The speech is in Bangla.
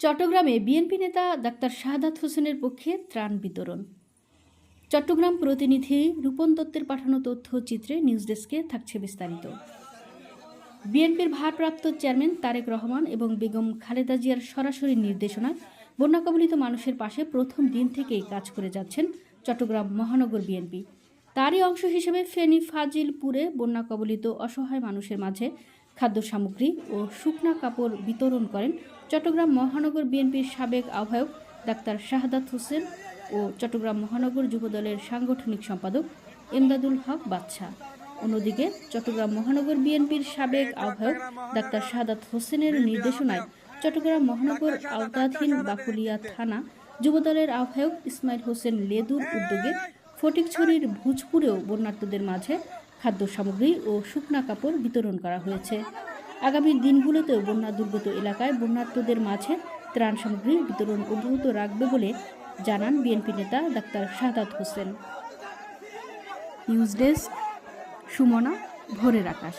চট্টগ্রামে বিএনপি নেতা ডাক্তার শাহাদাত হোসেনের পক্ষে ত্রাণ বিতরণ। চট্টগ্রাম প্রতিনিধি রূপন দত্তের পাঠানো তথ্যচিত্রে নিউজ ডেস্কে থাকছে বিস্তারিত। বিএনপির ভারপ্রাপ্ত চেয়ারম্যান তারেক রহমান এবং বেগম খালেদা জিয়ার সরাসরি নির্দেশনায় বন্যা কবলিত মানুষের পাশে প্রথম দিন থেকেই কাজ করে যাচ্ছেন চট্টগ্রাম মহানগর বিএনপি। তারই অংশ হিসেবে ফেনী ফাজিলপুরে বন্যা কবলিত অসহায় মানুষের মাঝে খাদ্য সামগ্রী ও শুকনা কাপড় বিতরণ করেন চট্টগ্রাম মহানগর বিএনপির সাবেক আহ্বায়ক ডাক্তার শাহাদাত হোসেন ও চট্টগ্রাম মহানগর যুবদলের সাংগঠনিক সম্পাদক এমদাদুল হক বাদশা। অন্যদিকে চট্টগ্রাম মহানগর বিএনপির সাবেক আহ্বায়ক ডাক্তার শাহাদাত হোসেনের নির্দেশনায় চট্টগ্রাম মহানগর আওতাধীন বাকুলিয়া থানা যুবদলের আহ্বায়ক ইসমাইল হোসেন লেদুর উদ্যোগে ফটিকছড়ির ভুজপুরেও বন্যার্থদের মাঝে খাদ্য সামগ্রী ও শুকনা কাপড় বিতরণ করা হয়েছে। আগামী দিনগুলোতেও বন্যা দুর্গত এলাকায় বন্যার্থদের মাঝে ত্রাণ সামগ্রী বিতরণ অব্যাহত রাখবে বলে জানান বিএনপি নেতা ডাক্তার শাহাদ হোসেন। নিউজ ডেস্ক, সুমনা, ভোরের আকাশ।